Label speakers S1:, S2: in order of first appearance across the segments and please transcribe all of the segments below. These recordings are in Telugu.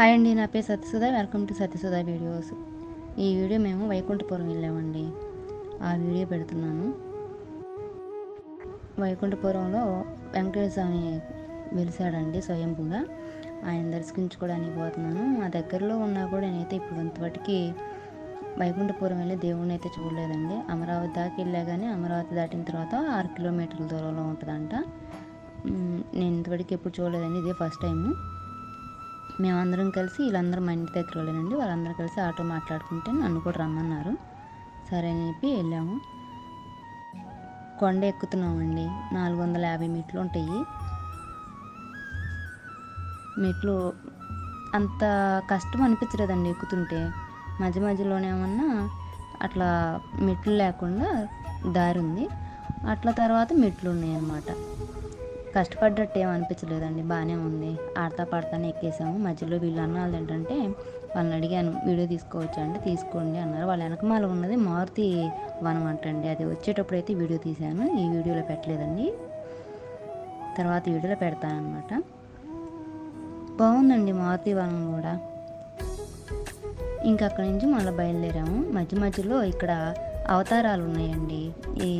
S1: హాయ్ అండి నా పేరు Satyasudha welcome to Satyasudha videos. ఈ వీడియో మేము వైకుంఠపురం వెళ్ళామండి. ఆ వీడియో పెడుతున్నాను. వైకుంఠపురంలో వెంకటేశ్వర స్వామి వెలిసాడండి స్వయంభూగా. ఆయన దర్శించుకోవడానికి పోతున్నాను. మా దగ్గరలో ఉన్నా కూడా నేనైతే ఇప్పుడు అంతవరకు వైకుంఠపురం వెళ్ళి దేవుడిని అయితే చూడలేదండి. అమరావతి దాకా వెళ్ళా కానీ అమరావతి దాటిన తర్వాత ఆరు కిలోమీటర్ల దూరంలో ఉంటుందంట. నేను ఇంతవరకు ఎప్పుడు చూడలేదండి ఇదే ఫస్ట్ టైము. మేమందరం కలిసి వీళ్ళందరూ మా ఇంటి దగ్గర వాళ్ళేనండి. వాళ్ళందరూ కలిసి ఆటో మాట్లాడుకుంటే నన్ను కూడా రమ్మన్నారు. సరే అని చెప్పి వెళ్ళాము. కొండ ఎక్కుతున్నామండి. నాలుగు వందల యాభై మెట్లు ఉంటాయి. మెట్లు అంత కష్టం అనిపించలేదండి ఎక్కుతుంటే. మధ్య మధ్యలోనేమన్నా అట్లా మెట్లు లేకుండా దారి ఉంది. అట్లా తర్వాత మెట్లు ఉన్నాయి అన్నమాట కష్టపడ్డట్టు ఏం అనిపించలేదండి బాగానే ఉంది. ఆడతా పాడతానే ఎక్కేసాము. మధ్యలో వీళ్ళు అన్నారు ఏంటంటే వాళ్ళని అడిగాను వీడియో తీసుకోవచ్చు అంటే తీసుకోండి అన్నారు. వాళ్ళ వెనకమాల ఉన్నది మారుతి వనం అంటండి అది వచ్చేటప్పుడు అయితే వీడియో తీశాను. ఈ వీడియోలో పెట్టలేదండి. తర్వాత వీడియోలో పెడతానమాట బాగుందండి మారుతి వనం కూడా. ఇంకా అక్కడి నుంచి మళ్ళీ బయలుదేరాము. మధ్య మధ్యలో ఇక్కడ అవతారాలు ఉన్నాయండి ఈ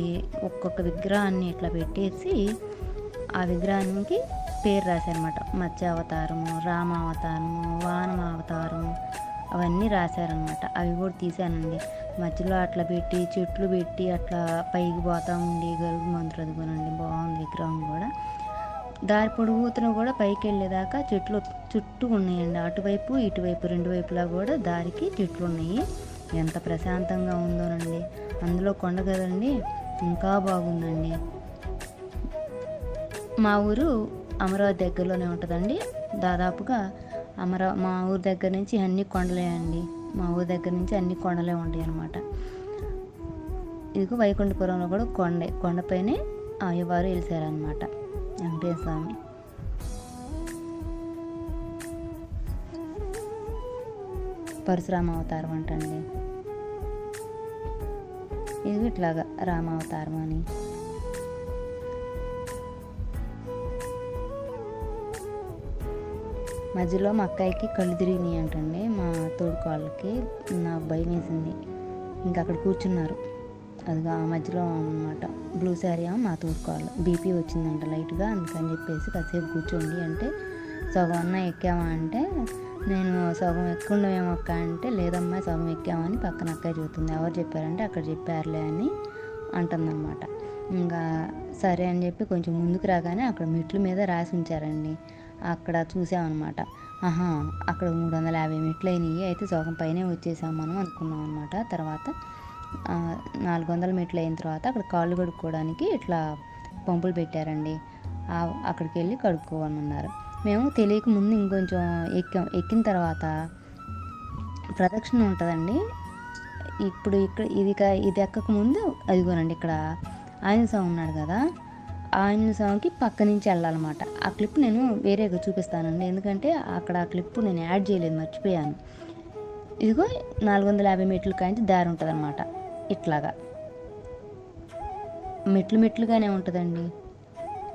S1: ఒక్కొక్క విగ్రహాన్ని ఇట్లా పెట్టేసి ఆ విగ్రహానికి పేరు రాశారనమాట మత్స్య అవతారము రామ అవతారము వానమ అవతారము అవన్నీ రాశారనమాట అవి కూడా తీశానండి. మధ్యలో అట్లా పెట్టి చెట్లు పెట్టి అట్లా పైకి పోతా ఉండి గరుగు మంత్రులు అండి బాగుంది విగ్రహం కూడా. దారి పొడుగుతున కూడా పైకి వెళ్ళేదాకా చెట్లు చుట్టూ ఉన్నాయండి. అటువైపు ఇటువైపు రెండు వైపులా కూడా దారికి చెట్లు ఉన్నాయి. ఎంత ప్రశాంతంగా ఉందోనండి. అందులో కొండ కదండి ఇంకా బాగుందండి. మా ఊరు అమరావతి దగ్గరలోనే ఉంటుందండి. దాదాపుగా అమరా మా ఊరు దగ్గర నుంచి అన్ని కొండలే అండి. మా ఊరు దగ్గర నుంచి అన్ని కొండలే ఉంటాయి అన్నమాట. ఇదిగో వైకుంఠపురంలో కూడా కొండే కొండపైనే అయ్యవారు వెలిసారనమాట వెంకటేశ్వర స్వామి. పరశురామ అవతారం అంటండి. ఇది ఇట్లాగా రామావతారం అని. మధ్యలో మా అక్కయ్యకి కళ్ళు తిరిగినాయి అంటండి మా తోడుకోళ్ళకి. నాకు భయం వేసింది. ఇంకా అక్కడ కూర్చున్నారు. అదిగా ఆ మధ్యలో అనమాట బ్లూ శారీ మా తోడుకోవాలి బీపీ వచ్చిందంట లైట్గా అందుకని చెప్పేసి కాసేపు కూర్చోండి అంటే సగం అన్న ఎక్కావా? అంటే నేను సగం ఎక్కుండమేమో అక్క? అంటే లేదమ్మా సగం ఎక్కామని పక్కన అక్కయ్య చెబుతుంది. ఎవరు చెప్పారంటే అక్కడ చెప్పారులే అని అంటుందన్నమాట. ఇంకా సరే అని చెప్పి కొంచెం ముందుకు రాగానే అక్కడ మెట్ల మీద రాసి ఉంచారండి. అక్కడ చూసామన్నమాట. ఆహా అక్కడ మూడు వందల యాభై మెట్లు అయినాయి అయితే సగం పైనే వచ్చేసాం మనం అనుకున్నాం అనమాట తర్వాత నాలుగు వందల మెట్లు అయిన తర్వాత అక్కడ కాళ్ళు కడుక్కోవడానికి ఇట్లా పంపులు పెట్టారండి. అక్కడికి వెళ్ళి కడుక్కోమన్నారు. మేము తెలియక ముందు ఇంకొంచెం ఎక్కాం ఎక్కిన తర్వాత ప్రదక్షిణ ఉంటుందండి. ఇప్పుడు ఇక్కడ ఇది ఇది ఎక్కక ముందు అదిగోనండి ఇక్కడ ఆయన స్వామి ఉన్నాడు కదా. ఆయన స్వామికి పక్క నుంచి వెళ్ళాలన్నమాట. ఆ క్లిప్ నేను వేరేగా చూపిస్తానండి. ఎందుకంటే అక్కడ ఆ క్లిప్ నేను యాడ్ చేయలేదు మర్చిపోయాను. ఇదిగో నాలుగు వందల యాభై మెట్లు కాంచి దారి ఉంటుంది అనమాట ఇట్లాగా. మెట్లు మెట్లుగానే ఉంటుందండి.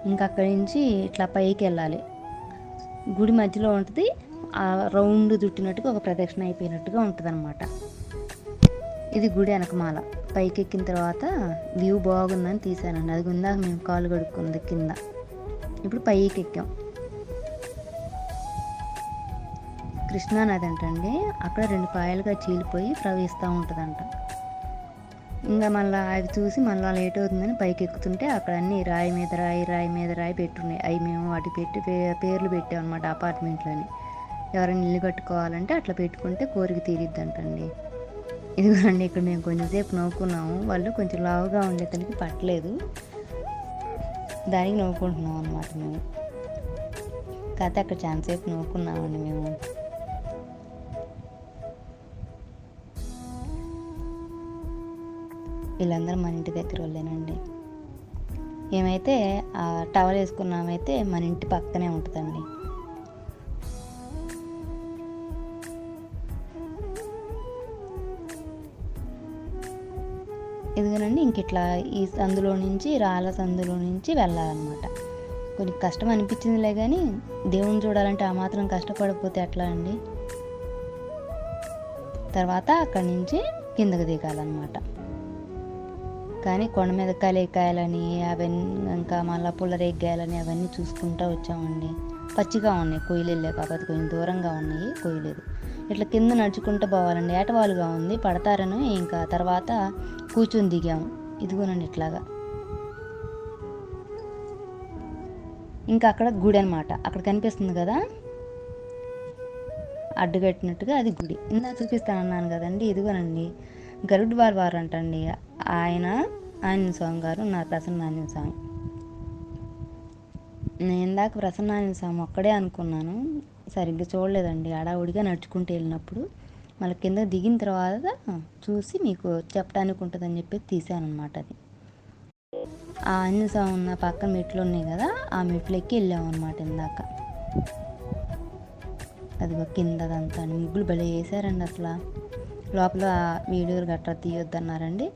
S1: ఇంకా అక్కడి నుంచి ఇట్లా పైకి వెళ్ళాలి. గుడి మధ్యలో ఉంటుంది. ఆ రౌండ్ చుట్టినట్టుగా ఒక ప్రదక్షిణ అయిపోయినట్టుగా ఉంటుంది అనమాట ఇది గుడి వెనకమాల పైకి ఎక్కిన తర్వాత వ్యూ బాగుందని తీసానండి అది ఇందాక మేము కాలు కడుక్కుంది కింద. ఇప్పుడు పైకి ఎక్కాం కృష్ణానది అంటండి. అక్కడ రెండు పాయలుగా చీలిపోయి ప్రవహిస్తూ ఉంటుందంట. ఇంకా మళ్ళీ అవి చూసి మళ్ళీ లేట్ అవుతుందని పైకి ఎక్కుతుంటే అక్కడ అన్ని రాయి మీద రాయి రాయి మీద రాయి పెట్టున్నాయి. అవి మేము వాటి పెట్టి పే- పేర్లు పెట్టామన్నమాట అపార్ట్మెంట్లోని ఎవరైనా ఇల్లు కట్టుకోవాలంటే అట్లా పెట్టుకుంటే కోరిక తీరిద్దంటండి. ఇదిగోండి ఇక్కడ మేము కొంచెంసేపు నవ్వుకున్నాము. వాళ్ళు కొంచెం లావుగా ఉండే తనకి పట్టలేదు. దానికి నవ్వుకుంటున్నాం అనమాట మేము. కాకపోతే అక్కడ చాలాసేపు నవ్వుకున్నామండి మేము. వీళ్ళందరూ మన ఇంటి దగ్గర వాళ్ళేనండి. ఏమైతే ఆ టవల్ వేసుకున్నామైతే మన ఇంటి పక్కనే ఉంటుందండి. ఇదిగోనండి ఇంక ఇట్లా ఈ సందులో నుంచి రాళ్ళ సందులో నుంచి వెళ్ళాలన్నమాట. కొంచెం కష్టం అనిపించిందిలే కానీ దేవుని చూడాలంటే ఆ మాత్రం కష్టపడకపోతే ఎట్లా అండి? తర్వాత అక్కడి నుంచి కిందకు దిగాలన్నమాట. కానీ కొండ మీద కలేకాయలని అవన్నీ ఇంకా మళ్ళీ పుల్లరేగ్గాయలని అవన్నీ చూసుకుంటూ వచ్చామండి. పచ్చిగా ఉన్నాయి కొయ్యలేదు వెళ్ళే కొంచెం దూరంగా ఉన్నాయి కొయ్యలేదు. ఇట్లా కింద నడుచుకుంటూ పోవాలండి. ఏటవాలుగా ఉంది పడతారని ఇంకా తర్వాత కూర్చొని దిగాము. ఇదిగోనండి ఇట్లాగా. ఇంకా అక్కడ గుడి అనమాట అక్కడ కనిపిస్తుంది కదా? అడ్డుకట్టినట్టుగా అది గుడి. ఇందా చూపిస్తాను అన్నాను కదండి ఇదిగోనండి. గరుడ్ వారు వారు అంటండి ఆయన ఆంజనేయ స్వామి గారు నా ప్రసన్న ఆంజనేయ స్వామి. నేను ఇందాక ప్రసన్న స్వామి ఒక్కడే అనుకున్నాను. సరిగ్గా చూడలేదండి. అడావుడిగా నడుచుకుంటూ వెళ్ళినప్పుడు మళ్ళీ కింద దిగిన తర్వాత చూసి మీకు చెప్పడానికి ఉంటుందని చెప్పి తీసాను అనమాట అది. ఆ ఆంజనేయ స్వామి ఉన్న పక్కన మెట్లు ఉన్నాయి కదా ఆ మెట్లు ఎక్కి వెళ్ళాము అనమాట ఇందాక. అదిగో కిందదంతా ముగ్గులు భలే వేసారండి అసలు. లోపల వీడియోలు గట్రా తీయొద్దన్నారండి.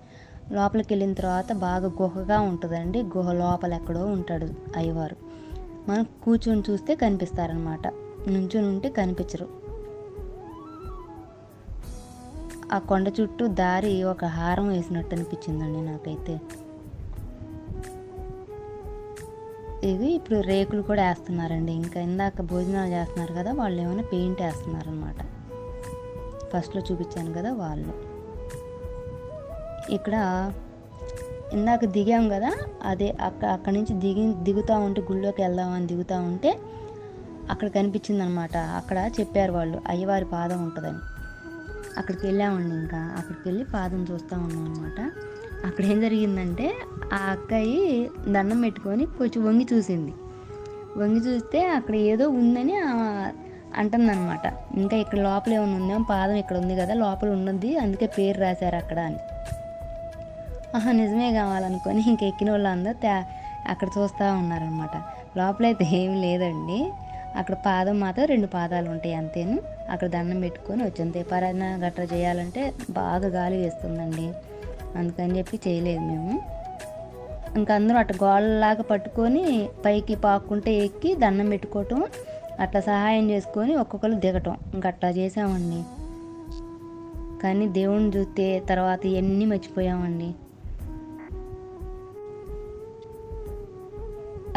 S1: లోపలికి వెళ్ళిన తర్వాత బాగా గుహగా ఉంటుందండి. గుహ లోపల ఎక్కడో ఉంటాడు అయ్యవారు. మనం కూర్చొని చూస్తే కనిపిస్తారనమాట నుంచొని ఉంటే కనిపించరు. ఆ కొండ చుట్టూ దారి ఒక హారం వేసినట్టు అనిపించిందండి నాకైతే. ఇవి ఇప్పుడు రేకులు కూడా వేస్తున్నారండి. ఇంకా ఇందాక భోజనాలు చేస్తున్నారు కదా వాళ్ళు ఏమైనా పెయింట్ వేస్తున్నారు అనమాట ఫస్ట్లో చూపించాను కదా వాళ్ళు. ఇక్కడ ఇందాక దిగాం కదా అదే అక్క అక్కడి నుంచి దిగి దిగుతూ ఉంటే గుళ్ళోకి వెళ్దామని దిగుతూ ఉంటే అక్కడ కనిపించింది అనమాట అక్కడ చెప్పారు వాళ్ళు అయ్యవారి పాదం ఉంటుందని. అక్కడికి వెళ్ళామండి ఇంకా. అక్కడికి వెళ్ళి పాదం చూస్తూ ఉన్నాం అనమాట అక్కడ ఏం జరిగిందంటే ఆ అక్కయి దండం పెట్టుకొని కొంచెం వంగి చూసింది. వంగి చూస్తే అక్కడ ఏదో ఉందని అంటుందన్నమాట. ఇంకా ఇక్కడ లోపల ఏమైనా ఉందేమో పాదం ఇక్కడ ఉంది కదా లోపల ఉన్నది అందుకే పేరు రాశారు అక్కడ అని. ఆహా నిజమే కావాలనుకొని ఇంక ఎక్కిన వాళ్ళందరూ తే అక్కడ చూస్తూ ఉన్నారనమాట లోపలైతే ఏం లేదండి. అక్కడ పాదం మాత్రం రెండు పాదాలు ఉంటాయి అంతేను. అక్కడ దండం పెట్టుకొని వచ్చాం. దీపారాధన గట్రా చేయాలంటే బాగా గాలి వేస్తుందండి. అందుకని చెప్పి చేయలేదు మేము. ఇంకా అందరూ అటు గోళ్ళలాగా పట్టుకొని పైకి పాక్కుంటే ఎక్కి దండం పెట్టుకోవటం అట్లా సహాయం చేసుకొని ఒక్కొక్కరు దిగటం. ఇంకా అట్లా చేసామండి కానీ దేవుణ్ణి చూస్తే తర్వాత ఇవన్నీ మర్చిపోయామండి.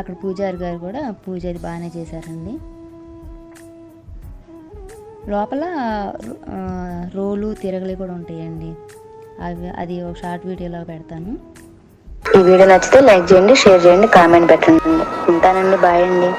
S1: అక్కడ పూజారి గారు కూడా పూజ అది బాగానే చేశారండి. లోపల రోలు తిరగలి కూడా ఉంటాయండి. అవి అది ఒక షార్ట్ వీడియోలో పెడతాను.
S2: ఈ వీడియో నచ్చితే లైక్ చేయండి షేర్ చేయండి కామెంట్ పెట్టండి. ఉంటానండి బాయ్ అండి.